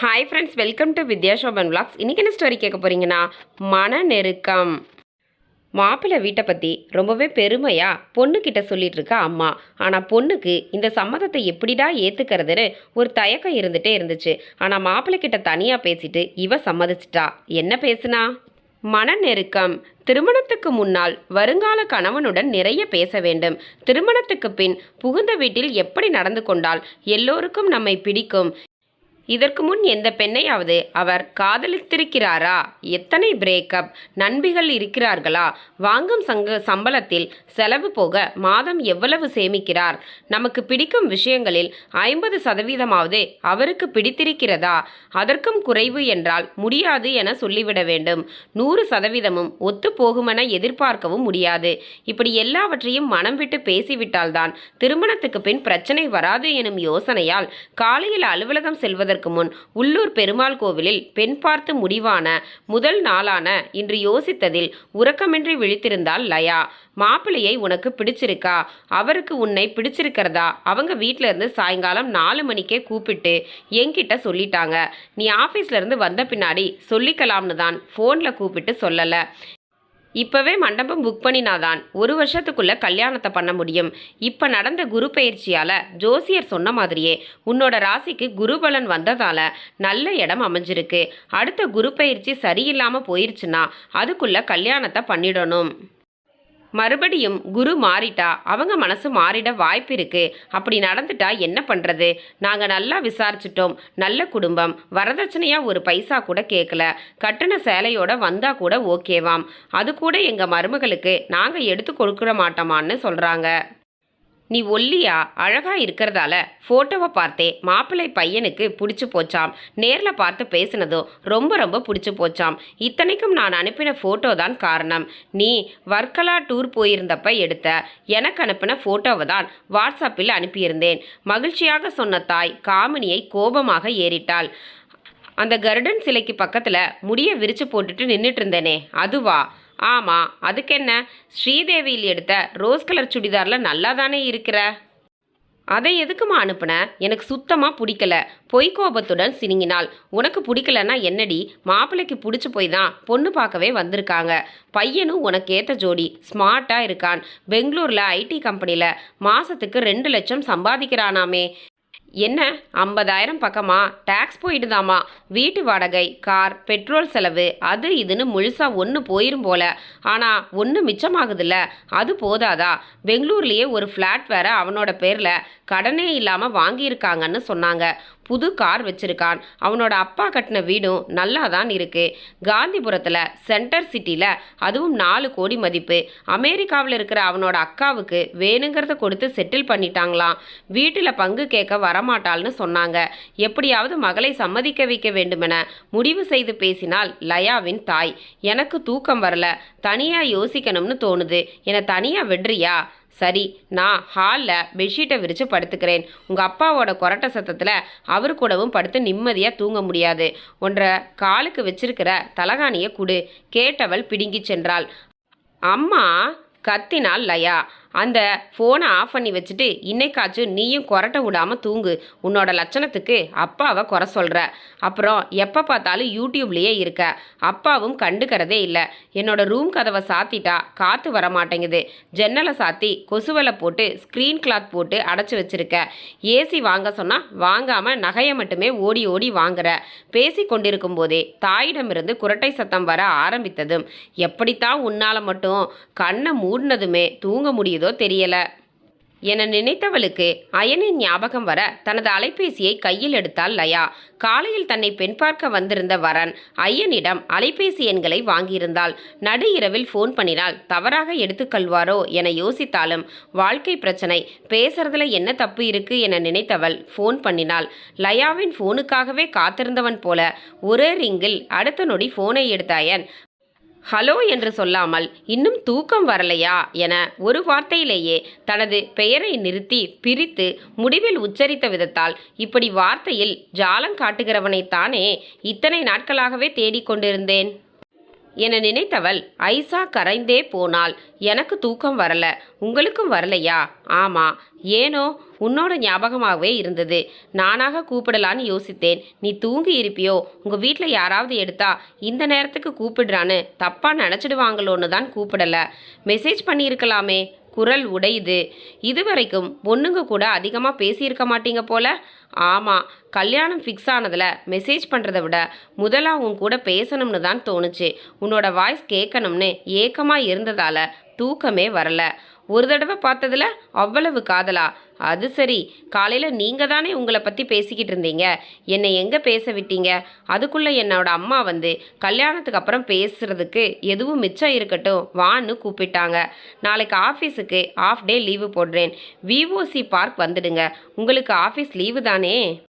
Hi friends welcome to Vidya Shoban vlogs இன்றைக்கி என்ன story கேட்க போகிறீங்கன்னா மன நெருக்கம். மாப்பிள்ளை வீட்டை பற்றி ரொம்பவே பெருமையாக பொண்ணுக்கிட்ட சொல்லிட்டு இருக்கா அம்மா. ஆனால் பொண்ணுக்கு இந்த சம்மதத்தை எப்படிடா ஏற்றுக்கிறதுன்னு ஒரு தயக்கம் இருந்துகிட்டே இருந்துச்சு. ஆனால் மாப்பிள்ளைக்கிட்ட தனியாக பேசிட்டு இவ சம்மதிச்சிட்டா. என்ன பேசுனா? மன நெருக்கம். திருமணத்துக்கு முன்னால் வருங்கால கணவனுடன் நிறைய பேச வேண்டும். திருமணத்துக்கு பின் புகுந்த வீட்டில் எப்படி நடந்து கொண்டால் எல்லோருக்கும் நம்மை பிடிக்கும்? இதற்கு முன் எந்த பெண்ணையாவது அவர் காதலித்திருக்கிறாரா? எத்தனை பிரேக்கப் நண்பிகள் இருக்கிறார்களா? வாங்கும் சங்க சம்பளத்தில் செலவு போக மாதம் எவ்வளவு சேமிக்கிறார்? நமக்கு பிடிக்கும் விஷயங்களில் ஐம்பது சதவீதமாவது அவருக்கு பிடித்திருக்கிறதா? அதற்கும் குறைவு என்றால் முடியாது என சொல்லிவிட வேண்டும். நூறு சதவீதமும் ஒத்து போகுமென எதிர்பார்க்கவும் முடியாது. இப்படி எல்லாவற்றையும் மனம் விட்டு பேசிவிட்டால்தான் திருமணத்துக்கு பின் பிரச்சனை வராது எனும் யோசனையால் காலையில் அலுவலகம் செல்வதற்கு முன் உள்ளூர் பெருமாள் கோவிலில் பெண் பார்த்து முடிவான முதல் நாளான இன்று யோசித்ததில் உறக்கமின்றி விழித்திருந்தாள் லயா. மாப்பிள்ளையை உனக்கு பிடிச்சிருக்கா? அவருக்கு உன்னை பிடிச்சிருக்கிறதா? அவங்க வீட்டில இருந்து சாயங்காலம் நாலு மணிக்கே கூப்பிட்டு என்கிட்ட சொல்லிட்டாங்க. நீ ஆஃபீஸ்ல இருந்து வந்த பின்னாடி சொல்லிக்கலாம்னு தான் ஃபோனில் கூப்பிட்டு சொல்லலை. இப்போவே மண்டபம் புக் பண்ணினாதான் ஒரு வருஷத்துக்குள்ளே கல்யாணத்தை பண்ண முடியும். இப்போ நடந்த குரு பயிற்சியால் ஜோசியர் சொன்ன மாதிரியே உன்னோட ராசிக்கு குருபலன் வந்ததால நல்ல இடம் அமைஞ்சிருக்கு. அடுத்த குரு பயிற்சி சரியில்லாமல் போயிருச்சுன்னா அதுக்குள்ளே கல்யாணத்தை பண்ணிடணும். மறுபடியும் குரு மாறிட்டா அவங்க மனசு மாறிட வாய்ப்பு இருக்கு. அப்படி நடந்துட்டா என்ன பண்றது? நாங்க நல்லா விசாரிச்சிட்டோம். நல்ல குடும்பம். வரதட்சணையா ஒரு பைசா கூட கேட்கல கட்டின சேலையோட வந்தா கூட ஓகேவாம். அது கூட எங்க மருமகளுக்கு நாங்க எடுத்து கொடுக்க மாட்டோமான்னு சொல்றாங்க. நீ ஒல்லியா? அழகா இருக்கிறதால ஃபோட்டோவை பார்த்தே மாப்பிள்ளை பையனுக்கு பிடிச்சி போச்சாம். நேரில் பார்த்து பேசினதும் ரொம்ப ரொம்ப பிடிச்சி போச்சாம். இத்தனைக்கும் நான் அனுப்பின ஃபோட்டோ தான் காரணம். நீ வர்க்கலா டூர் போயிருந்தப்ப எடுத்த எனக்கு அனுப்பின ஃபோட்டோவை தான் வாட்ஸ்அப்பில் அனுப்பியிருந்தேன். மகிழ்ச்சியாக சொன்ன தாய் காமினியை கோபமாக ஏறிட்டாள். அந்த கருடன் சிலைக்கு பக்கத்தில் முடிய விரிச்சு போட்டுட்டு நின்றுட்டு இருந்தேனே அதுவா? ஆமாம் அதுக்கு என்ன ஸ்ரீதேவியில் எடுத்த ரோஸ் கலர் சுடிதாரில் நல்லா தானே இருக்கிற? அதை எதுக்குமா அனுப்புன? எனக்கு சுத்தமாக பிடிக்கல. பொய் கோபத்துடன் சினிங்கினாள். உனக்கு பிடிக்கலன்னா என்னடி? மாப்பிள்ளைக்கு பிடிச்சி போய் தான் பொண்ணு பார்க்கவே வந்திருக்காங்க. பையனும் உனக்கு ஏற்ற ஜோடி. ஸ்மார்ட்டாக இருக்கான். பெங்களூரில் ஐடி கம்பெனியில் மாதத்துக்கு ரெண்டு லட்சம் சம்பாதிக்கிறானாமே. என்ன? ஐம்பதாயிரம் பக்கமா? டேக்ஸ் போயிடுதாமா? வீட்டு வாடகை கார் பெட்ரோல் செலவு அது இதுன்னு முழுசாக ஒன்று போயிரும் போல. ஆனால் ஒன்று மிச்சமாகுதுல்ல. அது போதாதா? பெங்களூர்லேயே ஒரு ஃப்ளாட் வேற அவனோட பேரில் கடனே இல்லாமல் வாங்கியிருக்காங்கன்னு சொன்னாங்க. புது கார் வச்சிருக்கான். அவனோட அப்பா கட்டின வீடும் நல்லா தான் இருக்கு. காந்திபுரத்தில் சென்டர் சிட்டியில் அதுவும் நாலு கோடி மதிப்பு. அமெரிக்காவில் இருக்கிற அவனோட அக்காவுக்கு வேணுங்கிறத கொடுத்து செட்டில் பண்ணிட்டாங்களாம். வீட்டில் பங்கு கேட்க வரமாட்டாள்னு சொன்னாங்க. எப்படியாவது மகளை சம்மதிக்க வைக்க வேண்டுமென முடிவு செய்து பேசினால் லயாவின் தாய். எனக்கு தூக்கம் வரல. தனியாக யோசிக்கணும்னு தோணுது. என்னை தனியாக விடுறியா? சரி நான் ஹாலில் பெட்ஷீட்டை விரித்து படுத்துக்கிறேன். உங்கள் அப்பாவோட கொரட்டை சத்தத்தில் அவர் கூடவும் படுத்து நிம்மதியாக தூங்க முடியாது. ஒன்றை காலுக்கு வச்சிருக்கிற தலகாணியை குடு. கேட்டவள் பிடுங்கி சென்றாள். அம்மா கத்தினாள் லயா. அந்த ஃபோனை ஆஃப் பண்ணி வச்சுட்டு இன்னைக்காச்சும் நீயும் குரட்ட விடாமல் தூங்கு. உன்னோட லட்சணத்துக்கு அப்பாவை குறை சொல்கிற அப்புறம் எப்போ பார்த்தாலும் யூடியூப்லேயே இருக்க. அப்பாவும் கண்டுக்கிறதே இல்லை. என்னோட ரூம் கதவை சாத்திட்டா காற்று வர மாட்டேங்குது. ஜன்னலை சாத்தி கொசுவலை போட்டு ஸ்க்ரீன் கிளாத் போட்டு அடைச்சி வச்சிருக்க. ஏசி வாங்க சொன்னால் வாங்காமல் நகையை மட்டுமே ஓடி ஓடி வாங்குற. பேசி கொண்டிருக்கும் போதே தாயிடமிருந்து குரட்டை சத்தம் வர ஆரம்பித்ததும் எப்படித்தான் உன்னால் மட்டும் கண்ணை மூடினதுமே தூங்க முடியும் முடியுதோ தெரியல. என நினைத்தவளுக்கு அயனின் ஞாபகம் வர தனது அலைபேசியை கையில் எடுத்தாள் லயா. காலையில் தன்னை பெண் பார்க்க வந்திருந்த வரன் ஐயனிடம் அலைபேசி எண்களை வாங்கியிருந்தாள். நடு இரவில் ஃபோன் பண்ணினால் தவறாக எடுத்துக்கொள்வாரோ என யோசித்தாலும் வாழ்க்கை பிரச்சனை. பேசுறதுல என்ன தப்பு இருக்கு? என நினைத்தவள் ஃபோன் பண்ணினாள். லயாவின் ஃபோனுக்காகவே காத்திருந்தவன் போல ஒரே ரிங்கில் அடுத்த நொடி ஃபோனை எடுத்த அயன் ஹலோ என்று சொல்லாமல் இன்னும் தூக்கம் வரலையா என ஒரு வார்த்தையிலேயே தனது பெயரை நிறுத்தி பிரித்து முடிவில் உச்சரித்த விதத்தால் இப்படி வார்த்தையில் ஜாலம் காட்டுகிறவனைத்தானே இத்தனை நாட்களாகவே தேடிக்கொண்டிருந்தேன். என நினைத்தவள் ஐசா கரைந்தே போனாள் எனக்கு தூக்கம் வரல. உங்களுக்கும் வரலையா? ஆமா. ஏனோ உன்னோட ஞாபகமாகவே இருந்தது. நானாக கூப்பிடலான்னு யோசித்தேன். நீ தூங்கி இருப்பியோ? உங்க வீட்டில் யாராவது எடுத்தா இந்த நேரத்துக்கு கூப்பிடுறான்னு தப்பா நினச்சிடுவாங்களோன்னு தான் கூப்பிடல. மெசேஜ் பண்ணியிருக்கலாமே. குரல் உடையுது. இதுவரைக்கும் பொண்ணுங்க கூட அதிகமாக பேசியிருக்க மாட்டீங்க போல? ஆமாம் கல்யாணம் ஃபிக்ஸ் ஆனதில் மெசேஜ் பண்ணுறதை விட முதலாக உன் கூட பேசணும்னு தான் தோணுச்சு. உன்னோட வாய்ஸ் கேட்கணும்னு ஏக்கமாக இருந்ததால் தூக்கமே வரல. ஒரு தடவை பார்த்ததுல அவ்வளவு காதலா? அது சரி. காலையில் நீங்கள் தானே உங்களை பற்றி பேசிக்கிட்டு இருந்தீங்க. என்னை எங்கே பேச விட்டீங்க? அதுக்குள்ளே என்னோட அம்மா வந்து கல்யாணத்துக்கு அப்புறம் பேசுகிறதுக்கு எதுவும் மிச்சம் இருக்கட்டும் வான்னு கூப்பிட்டாங்க. நாளைக்கு ஆஃபீஸுக்கு ஆஃப் டே லீவு போடுறேன். விஓசி பார்க் வந்துடுங்க. உங்களுக்கு ஆஃபீஸ் லீவு தானே?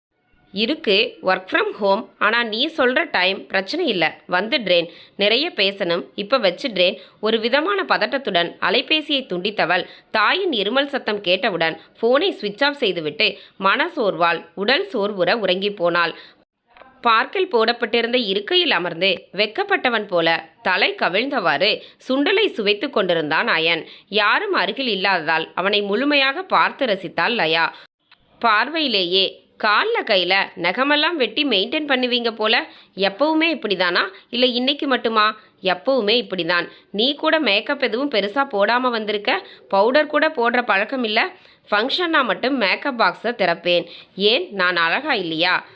இருக்கு ஒர்க் ஃப்ரம் ஹோம் ஆனால் நீ சொல்கிற டைம் பிரச்சனை இல்லை. வந்துடுறேன் நிறைய பேசணும். இப்போ வச்சிடுறேன் ஒரு விதமான பதட்டத்துடன் அலைபேசியை துண்டித்தவள் தாயின் இருமல் சத்தம் கேட்டவுடன் ஃபோனை சுவிட்ச் ஆஃப் செய்துவிட்டு மன சோர்வால் உடல் சோர்வுற உறங்கி போனாள். பார்க்கில் போடப்பட்டிருந்த இருக்கையில் அமர்ந்து வெக்கப்பட்டவன் போல தலை கவிழ்ந்தவாறு சுண்டலை சுவைத்து கொண்டிருந்தான் அயன். யாரும் அருகில் இல்லாததால் அவனை முழுமையாக பார்த்து ரசித்தாள் லயா. பார்வையிலேயே காலில் கையில் நகமெல்லாம் வெட்டி மெயின்டைன் பண்ணுவீங்க போல? எப்பவுமே இப்படிதானா? இல்லை இன்னைக்கு மட்டுமா? எப்பவுமே இப்படிதான். நீ கூட மேக்கப் எதுவும் பெருசாக போடாமல் வந்திருக்க? பவுடர் கூட போடுற பழக்கம் இல்லை? ஃபங்க்ஷன்னா மட்டும் மேக்கப் பாக்ஸை திறப்பேன். ஏன்? நான் அழகா இல்லையா?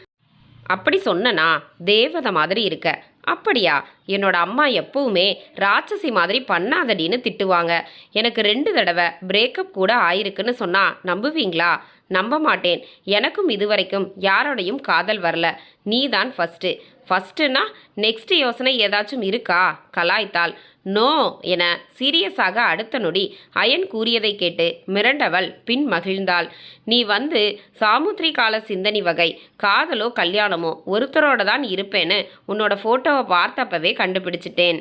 அப்படி சொன்னனா தேவதை மாதிரி இருக்க. அப்படியா? என்னோட அம்மா எப்பவுமே ராட்சசி மாதிரி பண்ணாதடின்னு திட்டுவாங்க. எனக்கு ரெண்டு தடவை பிரேக்கப் கூட ஆயிருக்குன்னு சொன்னா நம்புவீங்களா? நம்ப மாட்டேன் எனக்கும் இதுவரைக்கும் யாரோடையும் காதல் வரல. நீ தான் ஃபஸ்ட்டு ஃபஸ்ட்டுனா நெக்ஸ்ட் யோசனை ஏதாச்சும் இருக்கா? கலாய்த்தாள். நோ என சீரியஸாக அடுத்த நொடி அயன் கூறியதை கேட்டு மிரண்டவள் பின் மகிழ்ந்தாள். நீ வந்து சாமுத்திரி கால சிந்தனை வகை காதலோ கல்யாணமோ ஒருத்தரோட தான் இருப்பேன்னு உன்னோட ஃபோட்டோவை பார்த்தப்பவே கண்டுபிடிச்சிட்டேன்.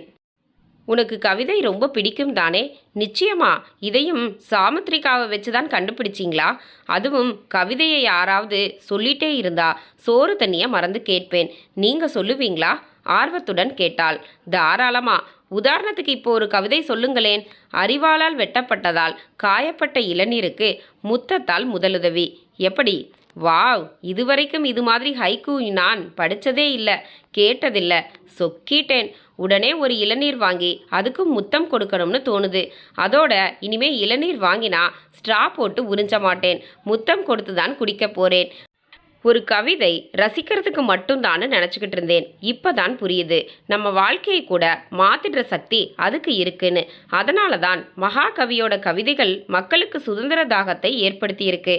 உனக்கு கவிதை ரொம்ப பிடிக்கும் தானே? நிச்சயமா. இதையும் சாமுத்திரிகாவை வச்சு தான் கண்டுபிடிச்சிங்களா? அதுவும் கவிதையை யாராவது சொல்லிட்டே இருந்தா சோறு தண்ணியை மறந்து கேட்பேன். நீங்க சொல்லுவீங்களா? ஆர்வத்துடன் கேட்டாள். தாராளமா. உதாரணத்துக்கு இப்போ ஒரு கவிதை சொல்லுங்களேன். அறிவாளால் வெட்டப்பட்டதால் காயப்பட்ட இளநீருக்கு முத்தத்தால் முதலுதவி. எப்படி? வாவ் இதுவரைக்கும் இது மாதிரி ஹைக்கூ நான் படித்ததே இல்லை கேட்டதில்லை சொக்கிட்டேன். உடனே ஒரு இளநீர் வாங்கி அதுக்கும் முத்தம் கொடுக்கணும்னு தோணுது. அதோட இனிமே இளநீர் வாங்கினா ஸ்ட்ரா போட்டு உறிஞ்ச மாட்டேன். முத்தம் கொடுத்து தான் குடிக்க போறேன். ஒரு கவிதை ரசிக்கிறதுக்கு மட்டும்தான்னு நினச்சிக்கிட்டு இருந்தேன். இப்பதான் புரியுது. நம்ம வாழ்க்கையை கூட மாத்திடுற சக்தி அதுக்கு இருக்குன்னு. அதனால தான் மகாகவியோட கவிதைகள் மக்களுக்கு சுதந்திர தாகத்தை ஏற்படுத்தியிருக்கு.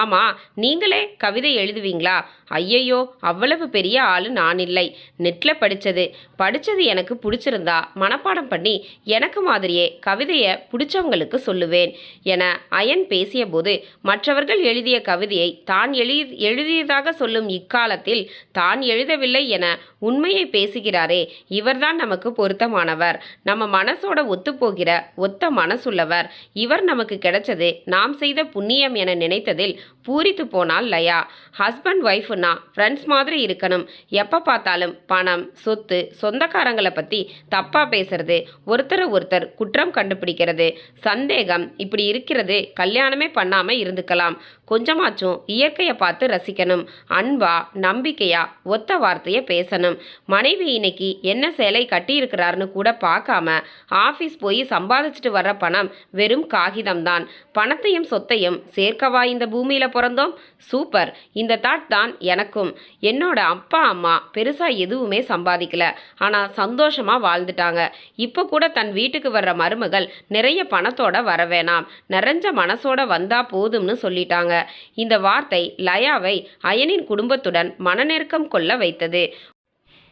ஆமாம் நீங்களே கவிதை எழுதுவீங்களா? ஐயையோ அவ்வளவு பெரிய ஆள் நான் இல்லை நெட்டில் படித்தது படித்தது எனக்கு பிடிச்சிருந்தா மனப்பாடம் பண்ணி எனக்கு மாதிரியே கவிதையை பிடிச்சவங்களுக்கு சொல்லுவேன். என அயன் பேசியபோது மற்றவர்கள் எழுதிய கவிதையை தான் எழுதி எழுதியதாக சொல்லும் இக்காலத்தில் தான் எழுதவில்லை என உண்மையை பேசுகிறாரே. இவர்தான் நமக்கு பொருத்தமானவர். நம்ம மனசோட ஒத்துப்போகிற ஒத்த மனசுள்ளவர். இவர் நமக்கு கிடைச்சது நாம் செய்த புண்ணியம் என நினைத்ததில் பூரித்து போனால் லயா. ஹஸ்பண்ட் ஒய்ஃப்னா ஃப்ரெண்ட்ஸ் மாதிரி இருக்கணும். எப்போ பார்த்தாலும் பணம் சொத்து சொந்தக்காரங்களை பற்றி தப்பாக பேசுறது ஒருத்தரை ஒருத்தர் குற்றம் கண்டுபிடிக்கிறது சந்தேகம் இப்படி இருக்கிறது கல்யாணமே பண்ணாமல் இருந்துக்கலாம். கொஞ்சமாச்சும் இயற்கையை பார்த்து ரசிக்கணும். அன்பா நம்பிக்கையா ஒத்த வார்த்தையை பேசணும். மனைவி இன்னைக்கு என்ன சேலை கட்டியிருக்கிறாருன்னு கூட பார்க்காம ஆஃபீஸ் போய் சம்பாதிச்சுட்டு வர்ற பணம் வெறும் காகிதம்தான். பணத்தையும் சொத்தையும் சேர்க்கவா இந்த பூமியில் பிறந்தோம். சூப்பர். இந்த தாட் தான் எனக்கும். என்னோட அப்பா அம்மா பெருசா எதுவுமே சம்பாதிக்கல. ஆனால் சந்தோஷமா வாழ்ந்துட்டாங்க. இப்போ கூட தன் வீட்டுக்கு வர்ற மருமகள் நிறைய பணத்தோட வர வேணாம். நிறைஞ்ச மனசோட வந்தா போதும்னு சொல்லிட்டாங்க. இந்த வார்த்தை லயாவை அயனின் குடும்பத்துடன் மனநெருக்கம் கொள்ள வைத்தது.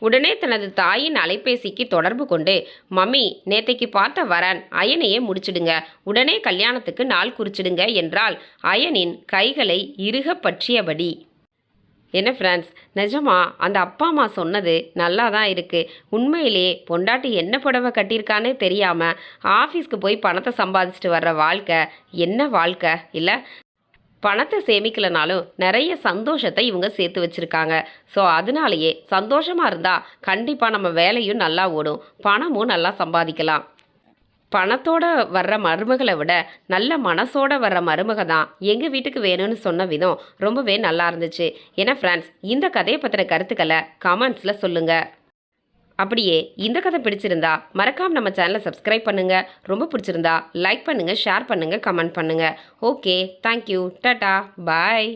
உடனே தனது தாயின் அலைபேசிக்கு தொடர்பு கொண்டு மம்மி நேத்தைக்கு பார்த்த வரன் அயனையே முடிச்சிடுங்க. உடனே கல்யாணத்துக்கு நாள் குறிச்சிடுங்க என்றால் அயனின் கைகளை இறுக பற்றியபடி. என்ன ஃப்ரெண்ட்ஸ் நிஜமா அந்த அப்பா அம்மா சொன்னது நல்லா தான் இருக்குது உண்மையிலே பொண்டாட்டி என்ன புடவை கட்டியிருக்கானே தெரியாமல் ஆஃபீஸ்க்கு போய் பணத்தை சம்பாதிச்சுட்டு வர்ற வாழ்க்கை என்ன வாழ்க்கை? இல்லை பணத்தை சேமிக்கலனாலும் நிறைய சந்தோஷத்தை இவங்க சேர்த்து வச்சுருக்காங்க. ஸோ அதனாலேயே சந்தோஷமாக இருந்தால் கண்டிப்பாக நம்ம வேலையும் நல்லா ஓடும். பணமும் நல்லா சம்பாதிக்கலாம். பணத்தோட வர்ற மருமகளை விட நல்ல மனசோட வர்ற மருமக தான் எங்கள் வீட்டுக்கு வேணும்னு சொன்ன விதம் ரொம்பவே நல்லா இருந்துச்சு. ஏன்னா ஃப்ரெண்ட்ஸ் இந்த கதையை பற்றின கருத்துக்களை கமெண்ட்ஸில் சொல்லுங்கள் அப்படியே இந்த கதை பிடிச்சிருந்தா மறக்காம நம்ம சேனலை சப்ஸ்கிரைப் பண்ணுங்க. ரொம்ப பிடிச்சிருந்தா லைக் பண்ணுங்க ஷேர் பண்ணுங்க கமெண்ட் பண்ணுங்க. ஓகே தேங்க்யூ டாட்டா பாய்